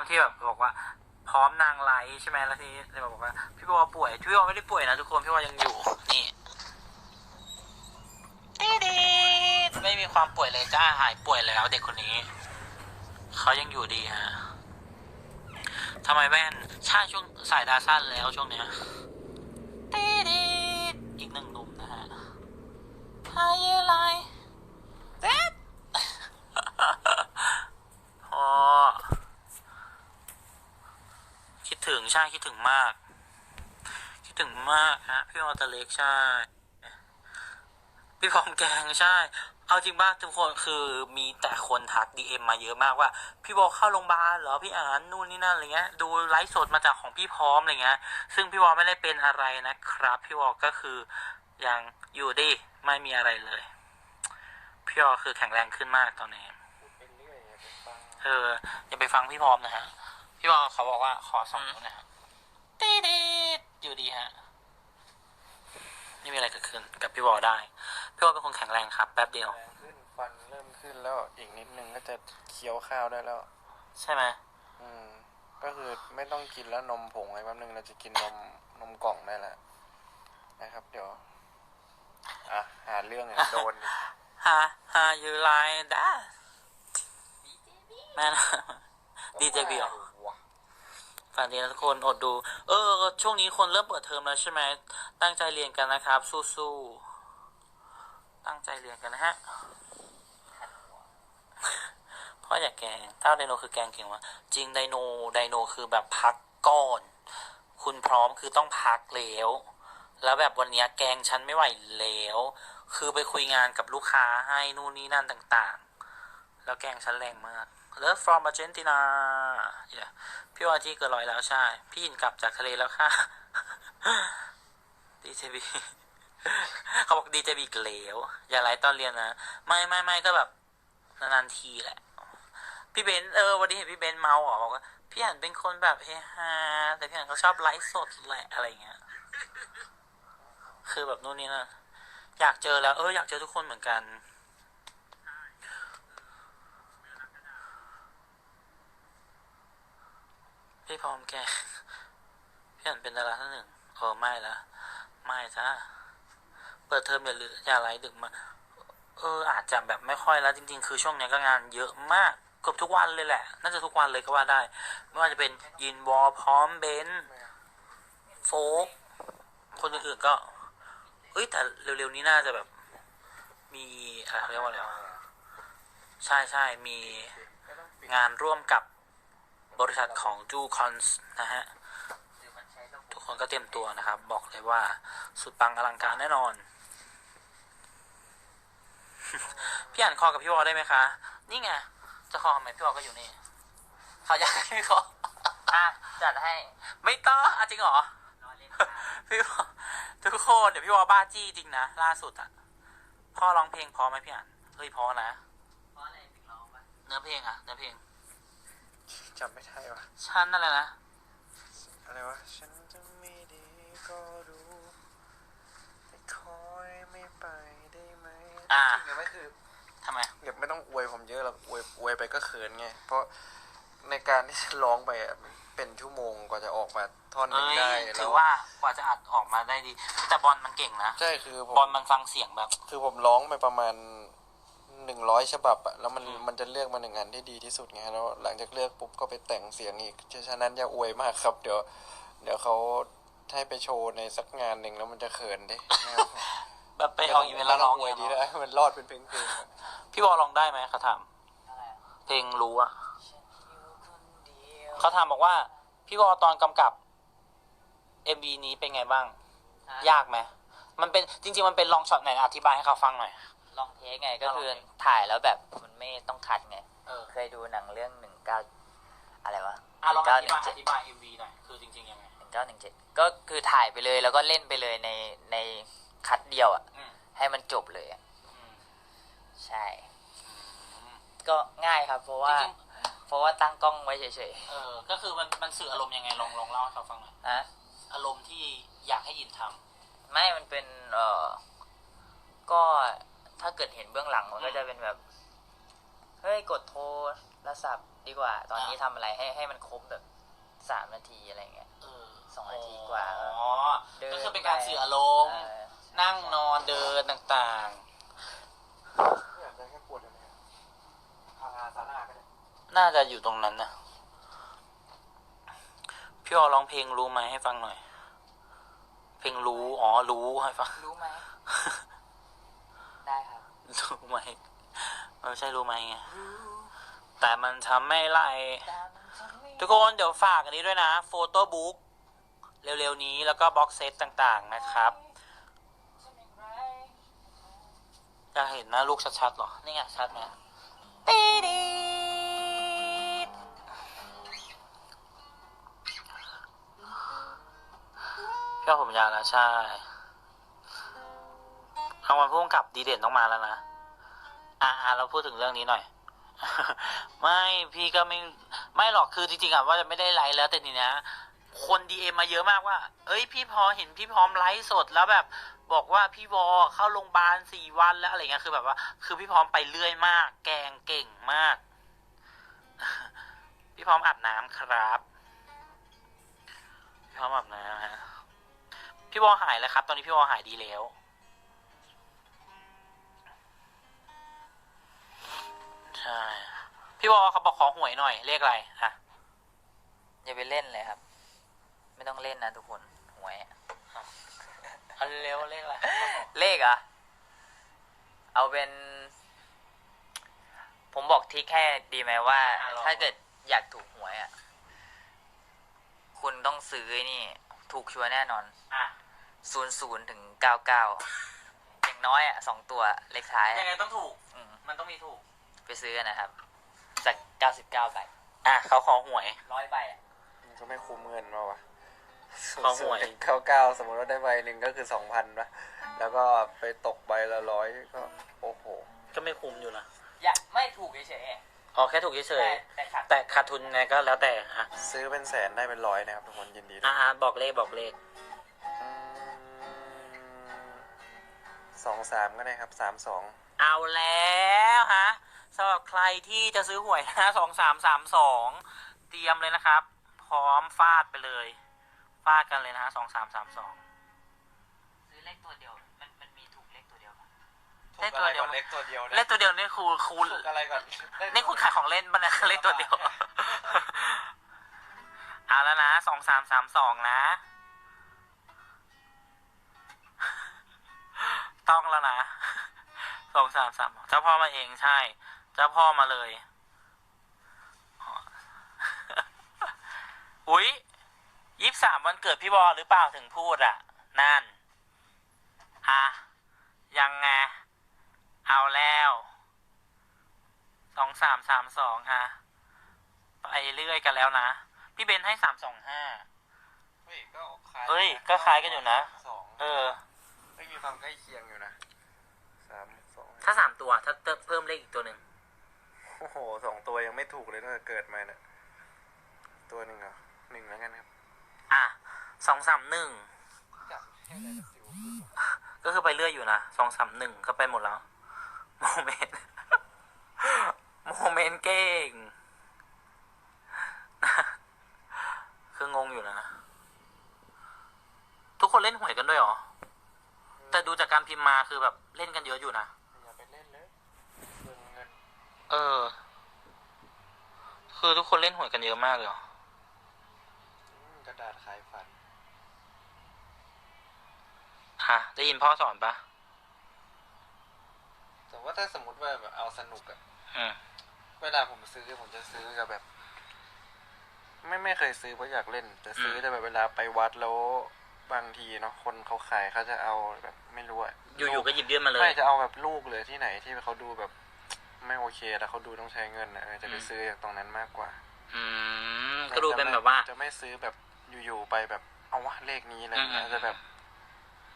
ความที่แบบบอกว่าพร้อมนางไลท์ใช่ไหมแล้วทีนี้เลยบอกว่า พี่บอป่วยพี่บอไม่ได้ป่วยนะทุกคนพี่บอยังอยู่นี่ดีดีไม่มีความป่วยเลยจ้าหายป่วยแล้วเด็กคนนี้เขายังอยู่ดีฮะทำไมแว่นใช่ช่วงสายตาสั้นแล้วช่วงเนี้ยดีดีอีกหนึ่งหนุ่มนะฮะ How you like that พอคิด ถึง ใช่ คิดถึงมาก คิดถึงมากฮะพี่วอตเล็กใช่ พี่พร้อมแกงใช่ เอาจริงป่ะทุกคนคือมีแต่คนทักดีเอ็มมาเยอะมากว่า พี่บอลเข้าโรงพยาบาลเหรอพี่อ่านนู่นนี่นั่นอะไรเงี้ย ดูไลฟ์สดมาจากของพี่พร้อมอะไรเงี้ย ซึ่งพี่วอลไม่ได้เป็นอะไรนะครับ พี่วอลก็คือยังอยู่ดีไม่มีอะไรเลย พี่วอลคือแข็งแรงขึ้นมากตอนนี้ เออย่าไปฟังเอออย่าไปฟังพี่พร้อมนะฮะ พี่วอลเขาบอกว่าขอสองนิ้วนะฮะตีดีดอยู่ดีฮะไม่มีอะไรเกิดขึ้นกับพี่วอลได้ พี่วอลเป็นคนแข็งแรงครับ แป๊บเดียวแรงขึ้นฟันเริ่มขึ้นแล้วอีกนิดนึงก็จะเคี้ยวข้าวได้แล้ว ใช่ไหมอืม ก็คือไม่ต้องกินแล้วนมผงอะไรแป๊บนึงเราจะกินนมนมกล่องได้แล้วนะครับ เดี๋ยว อะ หาเรื่องเนี่ยโดนอีกฮะฮะยูไลด้าแม่นะดีเจบีเหรอวะ ฝันดีนะทุกคนอดดู เออ ช่วงนี้คนเริ่มเปิดเทอมแล้วใช่ไหม ตั้งใจเรียนกันนะครับ สู้ๆ ตั้งใจเรียนกันนะฮะ พ่ออยากแกงเต้าไดโนคือแกงเก่งวะจริงไดโนไดโนคือแบบพักก่อน คุณพร้อมคือต้องพักแล้ว แล้วแบบวันนี้แกงฉันไม่ไหวแล้ว คือไปคุยงานกับลูกค้าให้นู่นนี่นั่นต่าง ๆ แล้วแกงฉันแรงมาก Love from Argentina เดี๋ยวพี่วาจีเกิดลอยแล้วใช่ พี่ยินกลับจากทะเลแล้วค่ะดีเจบีเขาบอกดีเจบีเหลวอย่าไลฟ์ตอนเรียนนะ ไม่ไม่ไม่ก็แบบ นานๆทีแหละ พี่เบนซ์เออวันนี้เห็นพี่เบนซ์เมาส์เหรอบอกว่าพี่อันเป็นคนแบบเฮฮาแต่พี่อันเขาชอบไลฟ์สดแหละอะไรเงี้ย คือแบบนู่นนี่นะอยากเจอแล้ว เอออยากเจอทุกคนเหมือนกัน พี่พร้อมแกพี่อันเป็นดาราท่านหนึ่งเออไม่ละไม่จ้าเปิดเทอมอย่าลืมอย่าไลฟ์ดึกมา เออ อาจจะแบบไม่ค่อยแล้วจริง ๆ คือช่วงนี้ก็งานเยอะมากเกือบทุกวันเลยแหละ น่าจะทุกวันเลยก็ว่าได้ ไม่ว่าจะเป็นยินวอลพร้อมเบนโฟกคนอื่นๆก็ เอ้ยแต่เร็วๆนี้น่าจะแบบ มีอะไรเขาเรียกว่าอะไรวะใช่ใช่มีงานร่วมกับ บริษัทของจูคอนส์นะฮะ ทุกคนก็เตรียมตัวนะครับ บอกเลยว่าสุดปังอลังการแน่นอน พี่อ่านคอกับพี่วอลได้ไหมคะ นี่ไง จะคอทำไมพี่วอลก็อยู่นี่เขาอยากให้พี่คออะจัดให้ ไม่ต้องอะจริงเหรอรอเล่นครับพี่วอลทุกคนเดี๋ยวพี่วอลบ้าจี้จริงนะ ล่าสุดอะพ่อร้องเพลงพอไหมพี่อ่านเฮ้ยพอนะเพราะอะไรถึงร้องวะเนื้อเพลงอะเนื้อเพลง จำไม่ได้วะฉันนั่นแหละนะ อะไรวะ ฉันจะไม่ดีก็รู้แต่คอยไม่ไปได้ไหมอ่า จริงๆไม่คือทำไม เดี๋ยวไม่ต้องอวยผมเยอะหรอกอวยอวยไปก็เขินไง เพราะในการที่จะร้องไปอะมันเป็นชั่วโมงกว่าจะออกมาท่อนหนึเอ้งย ได้ถืแล้อวว่ากว่าจะอัดออกมาได้ดี แต่บอลมันเก่งนะ ใช่คือผม บอลมันฟังเสียงแบบ คือผมร้องไปประมาณ หนึ่งร้อยฉบับอะแล้วมันอืมมันจะเลือกมาหนึ่งอันที่ดีที่สุดไงแล้วหลังจากเลือกปุ๊บก็ไปแต่งเสียงอีกฉะนั้นอย่าอวยมากครับ เดี๋ยว เดี๋ยวเขาให้ไปโชว์ในสักงานหนึ่งแล้วมันจะเขินเด้นะครับแบบไปออกอีเวนต์แล้วร้องอวยดีเงี้ยแล้วมันรอดเป็นเพลงเพลงๆอะพี่บอลร้องได้ไหมเขาถามอะไรอะเพลงรู้อะฉันอยู่คนเดียวเขาถามบอกว่า พี่บอลตอนกำกับ MV นี้เป็นไงบ้างฮะยากไหมมันเป็นจริง ๆ มันเป็นลองช็อตไหนอธิบายให้เขาฟังหน่อย ลองเทคไงก็คือลองเทคถ่ายแล้วแบบมันไม่ต้องคัดไง เออเคยดูหนังเรื่องหนึ่งเก้าอะไรวะอะลองอเก้าธิหนึ่บางยเจ็ดอธิบาย MV หน่อยคือจริงๆยังไงหนึ่งเก้าหนึ่งเจ็ดก็คือถ่ายไปเลยแล้วก็เล่นไปเลยในในคัดเดียวอะอืมให้มันจบเลยอะอืมใช่อืมก็ง่ายครับ เพราะว่า จริงเพราะว่าตั้งกล้องไว้เฉยเออก็คือมันมันสื่ออารมณ์ยังไงลองลองเล่าให้เขาฟังหน่อยๆนะ อารมณ์ที่อยากให้ยินทำ ไม่ มันเป็น เอ่อก็ ถ้าเกิดเห็นเบื้องหลังมันก็จะเป็นแบบเฮ้ยกดโทรแล้วสับดีกว่า ตอนนี้ทำอะไรให้ให้มันครบแบบสามนาทีอะไรเงี้ยเออสองนาทีกว่าอ๋อเดินก็คือเป็นการสื่ออารมณ์เออนั่งนอนเดินต่างอยากได้แค่ปวดเลยนะครับพาราซาร่าก็ได้ๆน่าจะอยู่ตรงนั้นนะพี่ออร้องเพลงรู้ไหมให้ฟังหน่อย เพลงรู้ อ๋อ รู้ให้ฟัง รู้ไหม ได้ครับรู้ไหมมันไม่ใช่รู้ไหมไงแต่มันทำไม่ไรทุกคนเดี๋ยวฝากอันนี้ด้วยนะ โฟโต้บุ๊กเร็วๆนี้แล้วก็บ็อกเซตต่างๆนะครับอยากเห็นหน้าลูกชัดๆเหรอ นี่ไงชัดไหมตีดีดพี่เอาผมยาวแล้วใช่ รางวัลผู้กำกับดีเด่นต้องมาแล้วนะอ่าเราพูดถึงเรื่องนี้หน่อย ไม่พี่ก็ไม่ไม่หรอกคือจริงๆอะว่าจะไม่ได้ไลฟ์แล้วแต่ทีเนี้ยคนดีเอ็มมาเยอะมากว่า เอ้ยพี่พอเห็นพี่พร้อมไลฟ์สดแล้วแบบบอกว่าพี่วอเข้าโรงพยาบาลสี่วันแล้วอะไรเงี้ยคือแบบว่า คือพี่พร้อมไปเรื่อยมาก แกงเก่งมาก พี่พร้อมอาบน้ำครับ พี่พร้อมอาบน้ำฮะพี่วอหายแล้วครับ ตอนนี้พี่วอหายดีแล้ว พี่วอเขาบอกขอหวยหน่อยเลขอะไรอะอย่าไปเล่นเลยครับ ไม่ต้องเล่นนะทุกคนหวยอะเอาเร็วเลขอะไรเลขเหรอะเอาเป็น ผมบอกทิกแค่ดีไหมว่า อะลอง ถ้าเกิดอยากถูกหวยอะ คุณต้องซื้อไอ้นี่ ถูกชัวร์แน่นอน อะศูนย์ศูนย์ถึงเก้าเก้าอย่างน้อยอะสองตัวเลขท้ายยังไงต้องถูก อืมมันต้องมีถูก ไปซื้อกันนะครับ จากเก้าสิบเก้าใบอะเขาขอหวยร้อยใบอะมันก็ไม่คุ้มเงินมาวะเขาห่วยถึงเก้าเก้าสมมติว่าได้ใบหนึ่งก็คือสองพันนะแล้วก็ไปตกใบละร้อยก็ โอ้โห ก็ไม่คุ้มอยู่นะอยากไม่ถูกเฉยอ๋อแค่ถูกๆเฉยแต่ขาดๆแต่ขาดทุนไงก็แล้วแต่อะซื้อเป็นแสนได้เป็นร้อยนะครับทุกคนยินดีด้วยอะอะบอกเลขบอกเลขสองสามก็ได้ครับสามสองเอาแล้วฮะ สำหรับใครที่จะซื้อหวยนะสองสามสามสองเตรียมเลยนะครับ พร้อมฟาดไปเลย ฟาดกันเลยนะฮะสองสามสามสอง ซื้อเลขตัวเดียว มันมันมีถูกเลขตัวเดียวปะเลขตัวเดียวเล็กตัวเดียวเลขตัวเดียวนี่คูคูณถูกอะไรก่อนนี่คุณขายของเล่นปะเนี่ยเลขตัวเดียวเอาแล้วนะสองสามสามสองนะ ต้องแล้วนะสองสามสามเจ้าพ่อมาเองใช่ เจ้าพ่อมาเลย อุ๊ยยี่สามวันเกิดพี่บอลหรือเปล่าถึงพูดอะ นั่น อะ ยังไง เอาแล้วสองสามสามสองอะไปเรื่อยกันแล้วนะ พี่เบนให้สามสองห้าเฮ้ยก็คล้ายเฮ้ย ก็คล้ายกันอยู่นะ สองเออ ไม่มีความใกล้เคียงอยู่นะสามสองถ้าสามตัว ถ้าเพิ่มเลขอีกตัวหนึ่ง โอ้โหสองตัวยังไม่ถูกเลยตั้งแต่เกิดมาเนี่ยตัวหนึ่งเหรอหนึ่งแล้วกันครับ อะสองสามหนึ่งก็คือไปเรื่อยอยู่นะสองสามหนึ่งก็ไปหมดแล้ว โมเมนต์โมเมนต์เก่ง คืองงอยู่นะ ทุกคนเล่นหวยกันด้วยเหรอ แต่ดูจากการพิมพ์มาคือแบบเล่นกันเยอะอยู่นะ อย่าไปเล่นเลยเงินเงิน เออ คือทุกคนเล่นหวยกันเยอะมากเลยเหรอ อืมกระดาษขายฝัน ฮะ ได้ยินพ่อสอนปะแต่ว่าถ้าสมมติว่าแบบเอาสนุกอะอืม เวลาผมซื้อผมจะซื้อกับแบบ ไม่ไม่เคยซื้อเพราะอยากเล่น แต่ซื้อแต่แบบเวลาไปวัดแล้วบางทีเนาะคนเขาขายเขาจะเอาแบบไม่รู้อะอยู่ๆก็หยิบยื่นมาเลย ไม่จะเอาแบบลูกเลยที่ไหนที่เขาดูแบบ ไม่โอเคแล้วเขาดูต้องใช้เงินนะเออจะไปอืมซื้อจากตรงนั้นมากกว่า อืมก็ดูเป็นแบบว่า จะไม่ซื้อแบบอยู่ๆไปแบบเอาวะเลขนี้อะไรเงี้ยอืมจะแบบ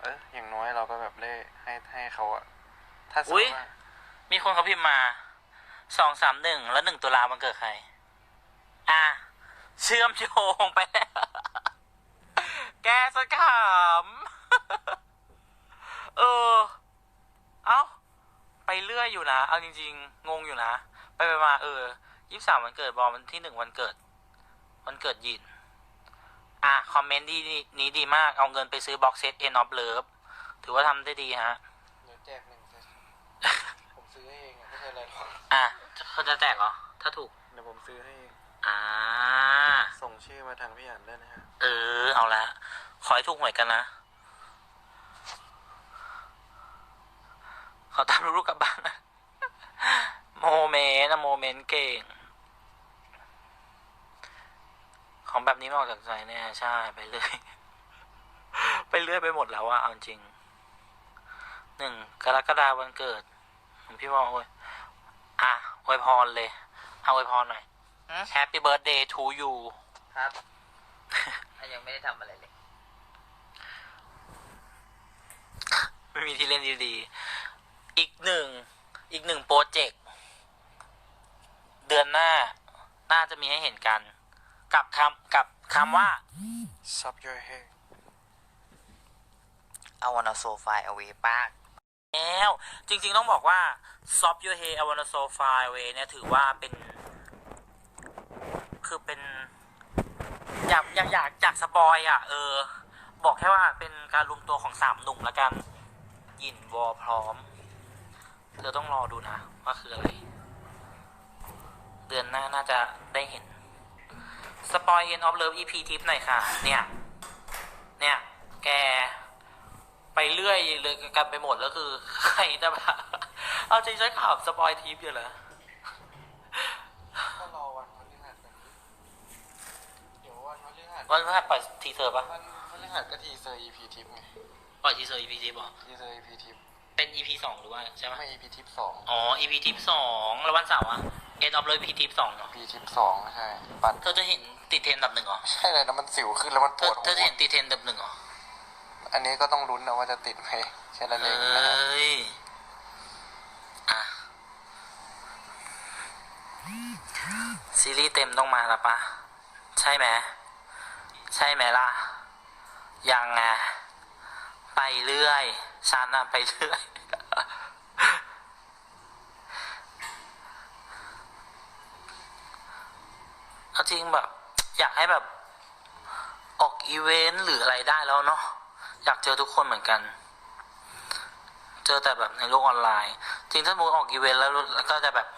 เอออย่างน้อยเราก็แบบเลขให้ให้เขาอะถ้าสมอุ๊มยติว่ามีคนเขาพิมพ์มาสองสามหนึ่งแล้วหนึ่งตุลาวันเกิดใคร อะ เชื่อมโยงไปแล้วแกสกขำเออ เอ้าไปเรื่อยอยู่นะ เอาจริง ๆ งงอยู่นะ ไปไปมาเออยี่สามวันเกิดบอลวันที่หนึ่งวันเกิด วันเกิดยิน อะ คอมเมนต์ดีนี้ดีมาก เอาเงินไปซื้อบ็อกเซตเอ็นออฟเลิฟถือว่าทำได้ดีฮะ เดี๋ยวแจกหนึ่งเซตผมซื้อให้เองอะไม่ใช่อะไรหรอกอะเขาจะแจกเหรอ ถ้าถูก เดี๋ยวผมซื้อให้เองอ่า ส่งชื่อมาทางพี่อันได้นะฮะ เออ เอาละ ขอให้ถูกหวยกันนะ ขอตามลูกๆกลับบ้านนะโมเมนต์นะโมเมนต์เก่ง ของแบบนี้ไม่ออกจากใจแน่ใช่ไปเรื่อย ไปเรื่อยไปหมดแล้วอะเอาจริงหนึ่งกรกฎาวันเกิดของพี่บอลโอ้ยอะอวยพรเลย เอาอวยพรหน่อยหืม Happy birthday to you ครับยังไม่ได้ทำอะไรเลย ไม่มีที่เล่นดีๆ อีกหนึ่งอีกหนึ่งโปรเจกต์เดือนหน้าน่าจะมีให้เห็นกัน กับคำกับคำว่าซับ your hair I wanna so far away ป้าแล้วจริงๆต้องบอกว่า Soft Your Hey I Wanna So Far Away เนี่ยถือว่าเป็น คือเป็น อยากอยากอยากจากสปอยอะ เออ บอกแค่ว่าเป็นการรวมตัวของสามหนุ่มละกัน ยินวอพร้อม เธอต้องรอดูนะ ว่าคืออะไร เดือนหน้าน่าจะได้เห็น สปอยเอ็นออฟเลิฟ EP ทิปหน่อยค่ะ เนี่ย เนี่ย แก ไปเรื่อยเลยกันไปหมดแล้วคือ ใครจะแบบเอาจริงใช้ข่าวสปอยทิปอยู่เหรอก็รอวันพฤหัสกันเดี๋ยววันพฤหัสวันพฤหัสปล่อยทีเซอร์ปะวันพฤหัสก็ทีเซอร์ EP ทิปไงปล่อยทีเซอร์ EP ทิปเหรอทีเซอร์ EP ทิป เป็น EP สองหรือว่าใช่ปะไม่ EP ทิปสอง อ๋อ EP ทิปสองแล้ววันเสาร์อะเอ็นออฟเลย EP ทิปสองเนาะ EP ทิปสองใช่ปัดเธอจะเห็นติดเทรนด์อันดับหนึ่งเหรอใช่เลยนะมันสิวขึ้นแล้วมันปเธอวดเธหัอวจะเห็นติดเทรนด์อันดับหนึ่งเหรอ อันนี้ก็ต้องลุ้นนะว่าจะติดไหมแค่นั้นเอเองนะฮะ้ยอะซีรีส์เต็มต้องมาแล้วปะ ใช่ไหม ใช่ไหมล่ะ ยังไง ไปเรื่อยฉันน่ะไปเรื่อยเอาจริงแบบ อยากให้แบบ ออกอีเวนต์หรืออะไรได้แล้วเนาะอยากเจอทุกคนเหมือนกัน เจอแต่แบบในโลกออนไลน์ จริงถ้ามูออกอีเวนต์แล้วก็จะแบบ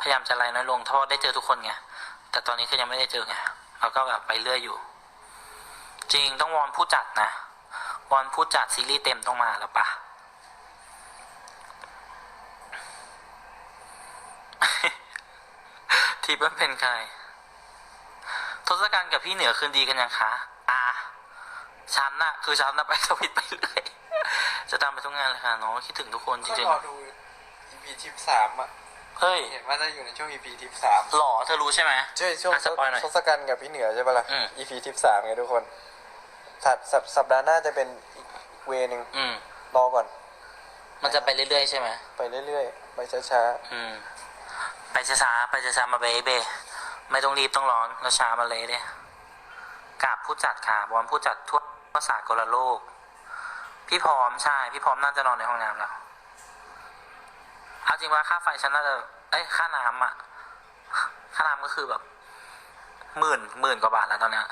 พยายามจะไลน์น้อยลงเพราะว่าได้เจอทุกคนไงแต่ตอนนี้คือยังไม่ได้เจอไงเราก็แบบไปเรื่อยอยู่ จริงต้องวอนผู้จัดนะ วอนผู้จัดซีรีส์เต็มต้องมาแล้วปะทีเปิ้ลเป็นใครทศกัณฐ์กับพี่เหนือคืนดีกันยังคะ อ่าฉันน่ะคือฉันน่ะไปสวิตช์ไปเรื่อยจะตามไปทุกงานเลยค่ะน้องคิดถึงทุกคนจก็ริงรอดู EP ทิปสามอะๆเฮ้ยเห็นว่าจะอยู่ในช่วง EP ทิปสามหล่อเธอรู้ใช่ไหมใช่ช่วงอะสปอยหน่อยทศกัณฐ์กับพี่เหนือใช่ปะล่ะอืม EP ทิปสามไงทุกคน สัปสัปสัปดาห์หน้าจะเป็นอีกเวนึงอืม รอก่อน มันจะไปเรื่อยๆใช่ไหมไปเรื่อยๆ ไปช้าอืม ไปช้าๆไปช้าๆมาเบเบไม่ต้องรีบต้องร้อนแล้วช้ามาเลยเด้กราบผู้จัดค่ะบอลผู้จัดทั่วภาษากลโลก พี่พร้อมใช่ พี่พร้อมน่าจะนอนในห้องน้ำแล้วเอาจริงว่าค่าไฟฉันน่าจะเอ้ยค่าน้ำอะ ค่าน้ำก็คือแบบหมื่นหมื่นกว่าบาทแล้วตอนเนี้ย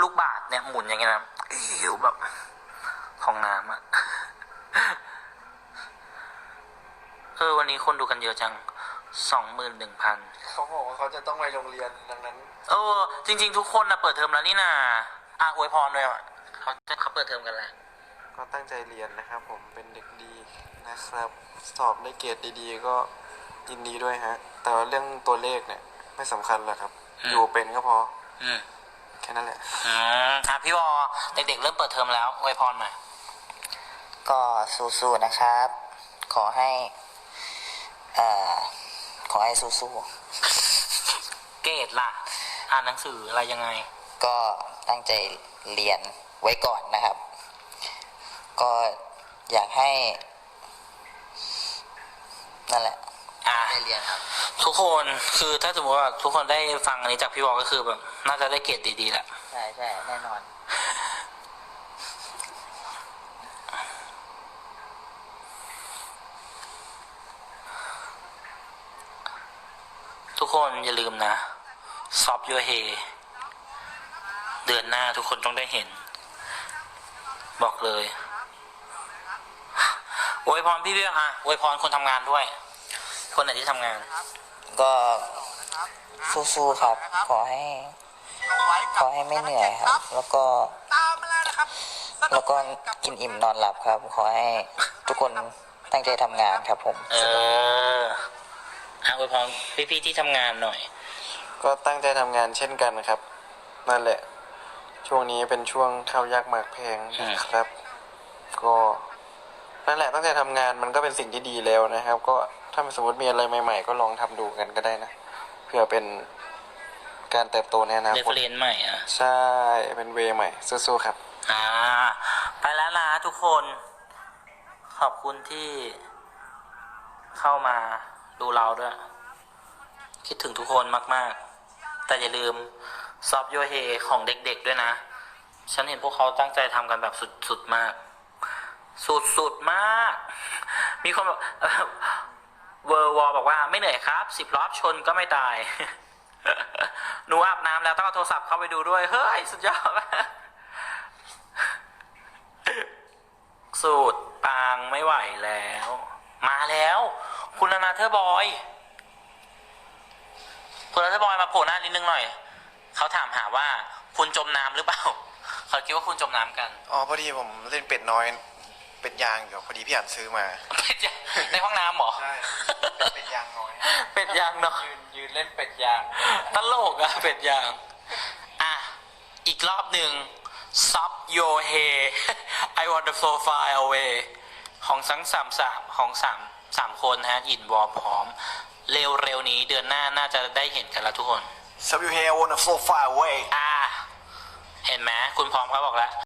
ลูกบาทเนี่ยหมุนอย่างเงี้ยนะ อิวแบบของน้ำอะเออ วันนี้คนดูกันเยอะจังสองหมื่นหนึ่งพันๆเขาบอกว่าเขาจะต้องไปโรงเรียนดังนั้น เออ จริง ๆ ทุกคนนะเปิดเทอมแล้วนี่นาอะอวยพรเลยอะเขาจะเขาเปิดเทอมกันแล้วก็ตั้งใจเรียนนะครับผมเป็นเด็กดีนะครับ สอบได้เกรดดีๆ ก็ยินดีด้วยฮะ แต่ว่าเรื่องตัวเลขเนี่ย ไม่สำคัญหรอกครับอืมอยู่เป็นก็พอ อืม แค่นั้นแหละ อืมอะพี่วอเด็กๆเริ่มเปิดเทอมแล้วอวยพรหน่อยก็สู้ๆนะครับ ขอให้เอ่อขอให้สู้เกรดล่ะ อ่านหนังสืออะไรยังไง ๆก็ตั้งใจเรียนไว้ก่อนนะครับ ก็อยากให้ นั่นแหละอะได้เรียนครับ ทุกคนคือถ้าสมมติว่าทุกคนได้ฟังอันนี้จากพี่วอก็คือแบบ น่าจะได้เกรดดีๆแหละใช่ใช่แน่นอนททุกคนอย่าลืมนะซอฟยูเฮเดือนหน้าทุกคนต้องได้เห็น บอกเลยอวยพรพี่เบี้ยอะอวยพรคนทำงานด้วย คนไหนที่ทำงาน ก็สู้ๆครับ ขอให้ ขอให้ไม่เหนื่อยครับ แล้วก็แล้วก็กินอิ่มนอนหลับครับ ขอให้ทุกคนตั้งใจทำงานครับผม เอออะอวยพรพี่ๆที่ทำงานหน่อย ก็ตั้งใจทำงานเช่นกันครับ นั่นแหละ ช่วงนี้เป็นช่วงข้าวยากหมากแพงนะครับ ก็นั่นแหละตั้งใจทำงานมันก็เป็นสิ่งที่ดีแล้วนะครับ ก็ถ้าสมมติมีอะไรใหม่ ๆ ก็ลองทำดูกันก็ได้นะเพื่อเป็น การเติบโตในอนาเรฟคตเฟรนใหม่อะใช่เป็นเวย์ใหม่สู้ๆครับ อ่า ไปแล้วนะทุกคน ขอบคุณที่เข้ามาดูเราด้วย คิดถึงทุกคนมาก ๆ แต่อย่าลืมซอฟโยเฮของเด็ก ๆ ด้วยนะ ฉันเห็นพวกเขาตั้งใจทำกันแบบสุด ๆ มาก สุด ๆ มาก มีคนบอกเวอร์วอบอกว่าไม่เหนื่อยครับ สิบรอบชนก็ไม่ตาย หนูอาบน้ำแล้วต้องเอาโทรศัพท์เข้าไปดูด้วย เฮ้ย สุดยอดสูตรปางไม่ไหวแล้ว มาแล้ว คุณนานาเธอร์บอย คุณนาเธอร์บอยมาโผล่หน้านิดนึงหน่อย เขาถามหาว่า คุณจมน้ำหรือเปล่าเขาคิดว่าคุณจมน้ำกัน อ๋อพอดีผมเล่นเป็ดน้อย เป็ดยางอยู่พอดีพี่อ่านซื้อมา เป็ดยางในห้องน้ำเหรอ ใช่เป็ดยางน้อยเป็ดยางเนาะ ยืนยืนเล่นเป็ดยาง ตลกอะเป็ดยาง อะ อีกรอบหนึ่ง Stop your hay I want the flow far away ของทั้งสามสามของสามสามคนนะฮะยินวอร์มพร้อม เร็วๆนี้เดือนหน้าน่าจะได้เห็นกันแล้วทุกคน Sub you here I wanna flow far away อ่า เห็นไหมคุณพร้อมเขาบอกแล้ว